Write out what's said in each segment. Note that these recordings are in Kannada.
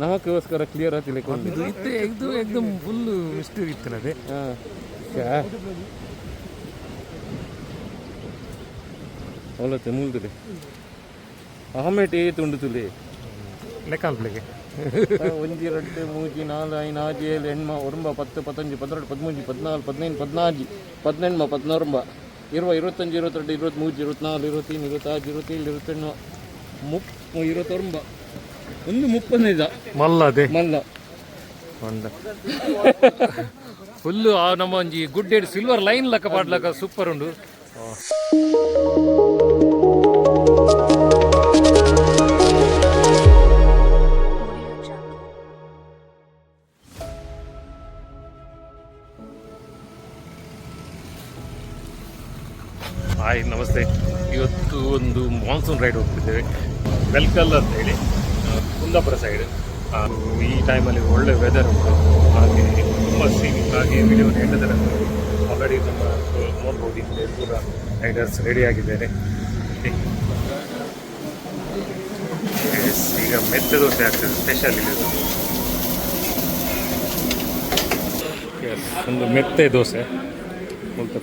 ನಮಗೋಸ್ಕರ ಕ್ಲಿಯರ್ ಆಗ್ತಿಲ್ಲ ಇದು ಇತ್ತು ಇದು ಎಕ್ದಮ್ ಫುಲ್ ಮಿಸ್ಟೇಕ್ ಇತ್ತು ಅದೇ. ಅವಲತ್ತೆ ಮೂಲ್ದುಲೆ ಅಹಮೇಟ್ ಏತ್ ಉಂಡು ತುಲೆ. ಲೆಕ್ಕ ಅನ್ಪ್ಲಿಗೆ ಒಂಜಿ ರಡ್ಡು ಮೂಜಿ ನಾಲ್ ಐನ್ ಆಜಿ ಏಳು ಎಣ್ಮ ಒರಂಬ ಪತ್ತು ಪತ್ತಂಜು ಪನ್ನೆರಡು ಪದ್ಮೂಜಿ ಪದ್ನಾಲ್ಕು ಪದಿನೈದು ಪದ್ನಾಜಿ ಪದಿನೆಣ್ಮ ಪದ್ನೊರಂಬ ಇರುವ ಇರುವತ್ತಂಜು ಇರುವತ್ತೆರಡು ಇರುವತ್ಮೂಜಿ ಇರುವತ್ನಾಲು ಇರುವತ್ತೀನು ಇರುವತ್ತಾರು ಇರುವತ್ತೇಳು ಇರುವತ್ತೆಣ್ಣು ಮುಪ್ ಇರುವತ್ತೊರಂಬ ಒಂದು ಮುಪ್ಪನೈದ ಮಲ್ಲ ಅದೇ. ಮಲ್ಲ. ಒಂದ ಫುಲ್ ನಮ್ಮ ಒಂಜಿ ಗುಡ್ ಸಿಲ್ವರ್ ಲೈನ್ ಲೆಕ್ಕ ಪಾಡ್ಲಕ ಸೂಪರ್ ಉಂಡು. ಹಾಯ್ ನಮಸ್ತೆ. ಇವತ್ತು ಒಂದು ಮಾನ್ಸೂನ್ ರೈಡ್ ಹೋಗ್ತಿದ್ದೇವೆ ಬೆಲ್ಕಲ್ ಅಂತ ಹೇಳಿ ಕುಂದಾಪುರ ಸೈಡ್ ಈ ಟೈಮಲ್ಲಿ ಒಳ್ಳೆ ವೆದರ್ ಉಂಟು. ಹಾಗೆ ತುಂಬ ಸೀನಿಂಗ್ ಹಾಗೆ ವಿಡಿಯೋ ಹೇಳಿದರೆ ಆಲ್ರೆಡಿ ನಮ್ಮ ನೋಡ್ಬೋದು ಇಲ್ಲಿ ಪೂರ ರೈಡರ್ಸ್ ರೆಡಿ Yes, ಈಗ ಮೆತ್ತೆ ದೋಸೆ ಆಗ್ತದೆ ಸ್ಪೆಷಲ್ ಇದೆ ಒಂದು ಮೆತ್ತೆ ದೋಸೆ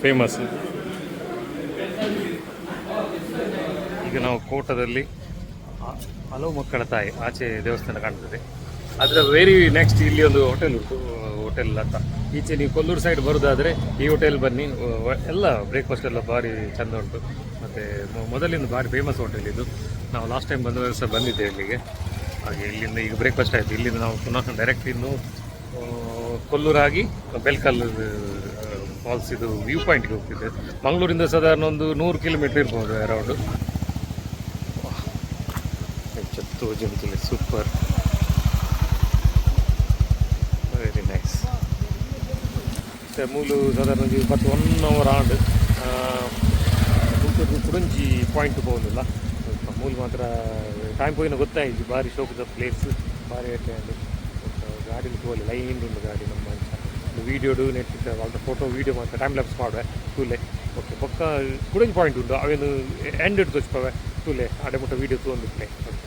ಫೇಮಸ್ ಈಗ ನಾವು ಕೋಟದಲ್ಲಿ ಹಲವು ಮಕ್ಕಳ ತಾಯಿ ಆಚೆ ದೇವಸ್ಥಾನ ಕಾಣ್ತದೆ. ಅದರ ವೆರಿ ನೆಕ್ಸ್ಟ್ ಇಲ್ಲಿ ಒಂದು ಹೋಟೆಲ್ ಉಂಟು ಹೋಟೆಲ್ ಅಂತ. ಈಚೆ ನೀವು ಕೊಲ್ಲೂರು ಸೈಡ್ ಬರೋದಾದರೆ ಈ ಹೋಟೆಲ್ ಬನ್ನಿ ಎಲ್ಲ ಬ್ರೇಕ್ಫಾಸ್ಟ್ ಎಲ್ಲ ಭಾರಿ ಚಂದ ಉಂಟು. ಮತ್ತು ಮೊದಲಿಂದ ಭಾರಿ ಫೇಮಸ್ ಹೋಟೆಲ್ ಇದು. ನಾವು ಲಾಸ್ಟ್ ಟೈಮ್ ಬಂದ ವರ್ಷ ಬಂದಿದ್ದೆ ಇಲ್ಲಿಗೆ. ಹಾಗೆ ಇಲ್ಲಿಂದ ಈಗ ಬ್ರೇಕ್ಫಾಸ್ಟ್ ಆಯಿತು. ಇಲ್ಲಿಂದ ನಾವು ಪುನಃ ಡೈರೆಕ್ಟ್ ಇನ್ನು ಕೊಲ್ಲೂರಾಗಿ ಬೆಲ್ಕಲ್ ಫಾಲ್ಸ್ ಇದು ವ್ಯೂ ಪಾಯಿಂಟ್ಗೆ ಹೋಗ್ತಿದ್ದೆ. ಮಂಗಳೂರಿಂದ ಸಾಧಾರಣ ಒಂದು ನೂರು ಕಿಲೋಮೀಟರ್ ಇರ್ಬೋದು ಅರೌಂಡು ತೋಜುಂತುಲೆ ಸೂಪರ್ ವೆರಿ ನೈಸ್ ಮೂಲು ಸಾಧಾರಣ ಪತ್ತು one hour and Kuranji point ಪೋವೊಂದುಲ್ಲ ಮೂಲು ಮಾತ್ರ ಟೈಮ್ ಪೋಯಿನ ಗೊತ್ತಾಯಿತು ಭಾರಿ ಶೋಕದ ಪ್ಲೇಸ್ ಭಾರಿ ಐತೆ ಗಾಡಿ ಪೋಲೆ ಲೈನ್ ಒಂದು ಗಾಡಿ ನಮ್ಮ ಅಂಚ ವೀಡಿಯೋಡು ನೆಟ್ ಅವ್ರ ಫೋಟೋ ವೀಡಿಯೋ ಮಾತ್ರ ಟೈಮ್ ಲ್ಯಾಪ್ಸ್ ಮಾಡುವೆ ತೂಲೆ ಓಕೆ ಪಕ್ಕ ಕುಡಂಜಿ ಪಾಯಿಂಟ್ ಉಂಟು ಅವೇನು ಎಂಡ್ ತೋಚ್ಪವೆ ತೂಲೆ ಅಡೆ ಮುಟ್ಟ ವೀಡಿಯೋ ತೋಂದಿಪ್ಲೆ ಓಕೆ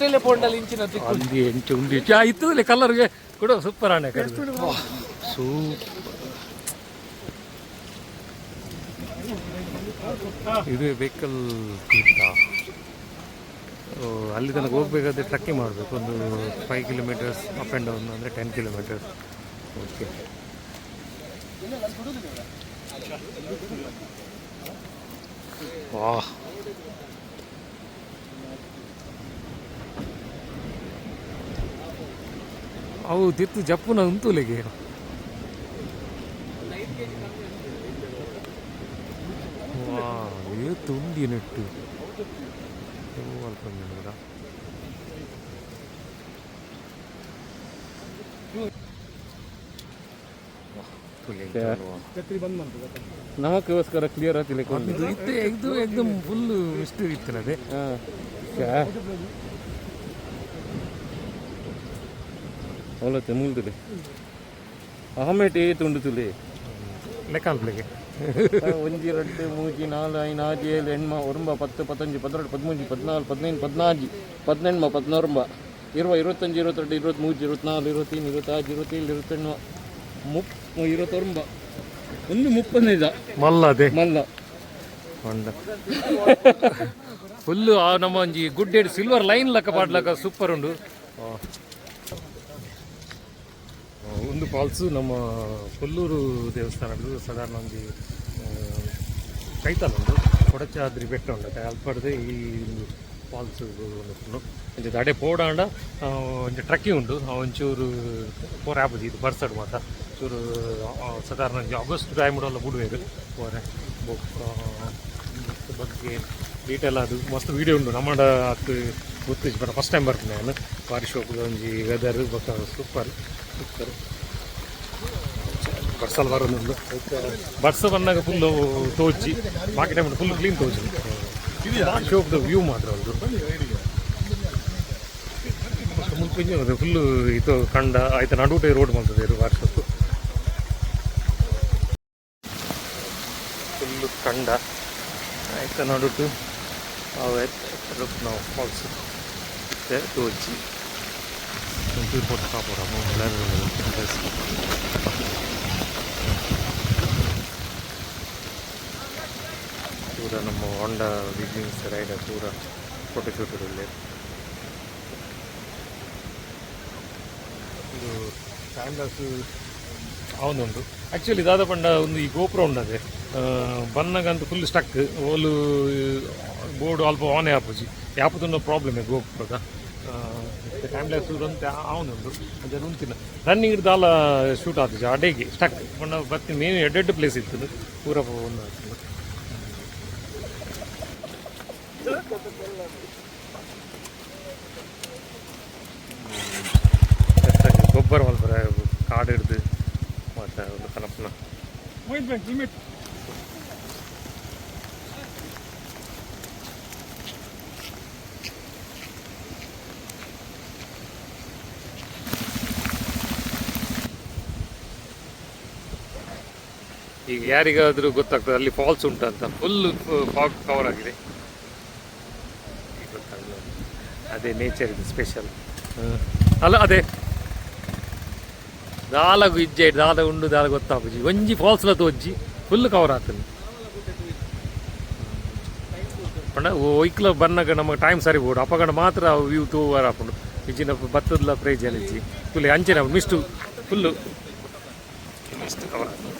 ಆಸ್ಟ್ರೇಲಿಯಾ ಪೌಂಡಲ್ಲಿ ಇಂಚಿನ ಅಲ್ಲಿ ಎಂಟು ಉಂಡಿ ಇತ್ತು ಇಲ್ಲಿ ಕಲರ್ಗೆ ಕೂಡ ಸೂಪರ್ ಆನೆ ಸೂಪ್. ಇದು ವೆಹಿಕಲ್ ಅಲ್ಲಿ ತನಕ ಹೋಗ್ಬೇಕಾದ್ರೆ ಟ್ರಕ್ಕಿಂಗ್ ಮಾಡಬೇಕು. ಒಂದು five kilometres up and down ಅಂದರೆ ಟೆನ್ ಕಿಲೋಮೀಟರ್ಸ್ ಓಕೆ ವಾಹ್. ಅವು ತಿತ್ತು ಜಪ್ಪುನ ಉಂತುಲೆಗೆ ಏ ತುಂಬಿ ನೆಟ್ಟು ಓ, ಅಲ್ಪ ನೆನಪುದ. ವಾಹ್, ತುಲೆ ಇದು ಅಲ್ವಾ? ನಮಗೋಸ್ಕರ ಕ್ಲಿಯರ್ ಆಗ್ತಿಲ್ಲ ಇದು ಇತ್ತೆ ಇದು ಎಕ್ದಮ್ ಫುಲ್ ಮಿಸ್ಟರಿ ಇತ್ತು ಅದೇ ಅವಲತ್ತೆ ಮೂಲ್ದುಲೆ ಅಹಮೇಟಿ ತುಂಡು ತುಲೆ ಲೆಕ್ಕ ಅನ್ಪ್ಲಿಗೆ ಒಂಜಿ ರಡ್ಡು ಮೂಜಿ ನಾಲ್ ಐನ್ ಆಜಿ ಏಳು ಎಣ್ಮ ಒರಂಬ ಪತ್ತು ಪತ್ತಂಜಿ ಪನ್ನೆರಡು ಪದ್ಮೂಜಿ ಪದ್ನಾಲ್ ಪದಿನೈದು ಪದ್ನಾಜಿ ಪದ್ನೆಣ್ಮ ಪದ್ನೊರಂಬ ಇರುವ ಇರುವತ್ತಂಜಿ ಇರುವತ್ತೆರಡು ಇರುವತ್ಮೂಜಿ ಇರುವತ್ನಾಲ್ ಇರುವತ್ತೀನ್ ಇರುವತ್ತಾಜಿ ಇರುವತ್ತೇಳು ಇರುವತ್ತೆಣ್ಮ ಮುಪ್ ಇರುವತ್ತೊರಂಬ. ಒಂದು ಮುಪ್ಪನೈದ ಮಲ್ಲ ಅದೇ ಮಲ್ಲ. ಹೊಂಡ ಫುಲ್ಲು ನಮ್ಮ ಒಂಜಿ ಗುಡ್ ಏಡ್ ಸಿಲ್ವರ್ ಲೈನ್ ಲೆಕ್ಕ ಪಾಡ್ಲಕ್ಕ ಸೂಪರ್ ಉಂಡು. ಒಂದು ಫಾಲ್ಸು ನಮ್ಮ ಕೊಲ್ಲೂರು ದೇವಸ್ಥಾನದ್ದು ಸಾಧಾರಣ ಒಂದು ಕೈತಲ್ ಉಂಟು ಕೊಡಚಾದ್ರಿ ಬೆಟ್ಟ ಉಂಟು ಅಲ್ಪಡ್ದೆ ಈ ಫಾಲ್ಸ್ ಉಂಟು ಒಂಚೂರು ಅಡೆ ಪೋಡಾಂಡ ಒಂದು ಟ್ರಕ್ಕಿ ಟ್ರಕ್ಕಿಂಗ್ ಉಂಟು ಒಂಚೂರು ಪೋರ್ ಆಪುಜಿ ಇದು ಬರ್ಸಡ್ ಮಾತ ಚೂರು ಸಾಧಾರಣ ಆಗಸ್ಟ್ ಟೈಮ್ ಎಲ್ಲ ಬಿಡುವೆ ಪೋರೆ ಬಗ್ಗೆ ಡೀಟೇಲ್ ಅದು, ಮಸ್ತ್ ವೀಡಿಯೋ ಉಂಟು. ನಮ್ಮ ಅದು ಗೊತ್ತಿದ್ದು ಬರ ಫಸ್ಟ್ ಟೈಮ್ ಬರ್ತೀನಿ ನಾನು. ಬಾರಿ ಶೋಕದ ಒಂಜಿ ವೆದರ್ ಬೊಕ್ಕ ಸೂಪರ್ ಸೂಪರ್ ಬರ್ಸಲ್ ಬರೋದು ಬರ್ಸ ಬಂದಾಗ ಫುಲ್ಲು ತೋಚಿ ಬಾಕಿ ಟೈಮ್ ಫುಲ್ ಕ್ಲೀನ್ ತೋಚಿ. ಶೋಕದ ವ್ಯೂ ಮಾತ್ರ ಅದು ಮುಲ್ಪಿಂಜಿ ಫುಲ್ಲು ಇದು ಕಂಡ, ಆಯ್ತು, ನಡುಟೆ ರೋಡ್ ಮಾಡ್ತದೆ ಇದು ವರ್ಷದ್ದು ಫುಲ್ಲು ಕಂಡ, ಆಯ್ತು, ನಡುಟು. ಅವು ನಾವು ಫಾಲ್ಸ್ ತೋಚಿ ಒಂಚೂರು ಫೋಟೋ ಕಾಪೋರ ಪೂರ ನಮ್ಮ ಹೊಂಡ ಬಿಗ್ನಿಂಗ್ಸ್ ರೈಡ್ ಪೂರ ಫೋಟೋ ಶೂಟ್ ಒಳ್ಳೆ ಇದು ಕ್ಯಾಂಡಲ್ಸ್ ಅವನೊಂದು ಆ್ಯಕ್ಚುಲಿ ದಾದ ಪಂಡ ಒಂದು ಈ ಗೋಪುರ ಉಂಡದೆ ಬನ್ನಗಂತ ಫುಲ್ ಸ್ಟಕ್ ಓಲು ಬೋರ್ಡ್ ಅಲ್ಪ ಆನ್ ಆಪುಜಿ ಯಾಪದೊಂದು ಪ್ರಾಬ್ಲಮ್ ಗೋಪುರದ ಲ್ಯಾಪ್ಸ್ ಅಂತ ಅವನೊಂದು ಅದು ಉಂತಿನ ರನ್ನಿಂಗ್ ದಾಲ ಶೂಟ್ ಆತಜಿ ಅಡೆಗೆ ಸ್ಟಕ್ ಪಂಡ ಬರ್ತೀನಿ ಮೇನ್ ಎಡ್ಡೆಡ್ ಪ್ಲೇಸ್ ಇತ್ತು ಪೂರ ಒಂದು ಗೊಬ್ಬರ ಮಲ್ಪರ ಕಾಡು ಹಿಡ್ದು, ಮತ್ತು ಕನಪನ. ಈಗ ಯಾರಿಗಾದರೂ ಗೊತ್ತಾಗ್ತದೆ ಅಲ್ಲಿ ಫಾಲ್ಸ್ ಉಂಟಂತ ಫುಲ್ ಫಾಗ್ ಕವರ್ ಆಗಿದೆ. ಅದೇ ನೇಚರ್ ಇದು ಸ್ಪೆಷಲ್ ಅಲ್ಲ ಅದೇ. ದಾಲಗು ಇಜ್ಜೆ ದಾಲ ಉಂಡು ದಾಲ ಗೊತ್ತಾಪುಜಿ ಒಂಜಿ ಫಾಲ್ಸ್ ಫಾಲ್ಸ್ಲ ತೋಜ್ಜಿ ಫುಲ್ ಕವರ್ ಆಗ್ತದೆ. ಪಂಡ ಒಯ್ಕ್ಲ ಬನ್ನಗ ನಮಗೆ ಟೈಮ್ ಸರಿ ಬೋಡು ಅಪಗಂಡ ಮಾತ್ರ ವ್ಯೂ ಟೂ ಅವರ್ ಹಾಕೊಂಡು ಇಜ್ಜಿನ ಭತ್ತದ ಪ್ರೈಜ್ ಅಲ್ಲಿಜ್ಜಿ. ಫುಲ್ ಅಂಚಿನ ಮಿಸ್ಟು ಫುಲ್ಲು ಮಿಸ್ಟು ಕವರ್ ಆಗ್ತದೆ.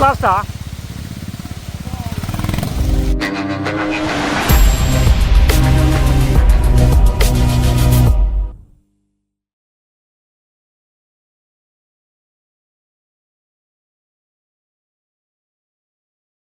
plaza.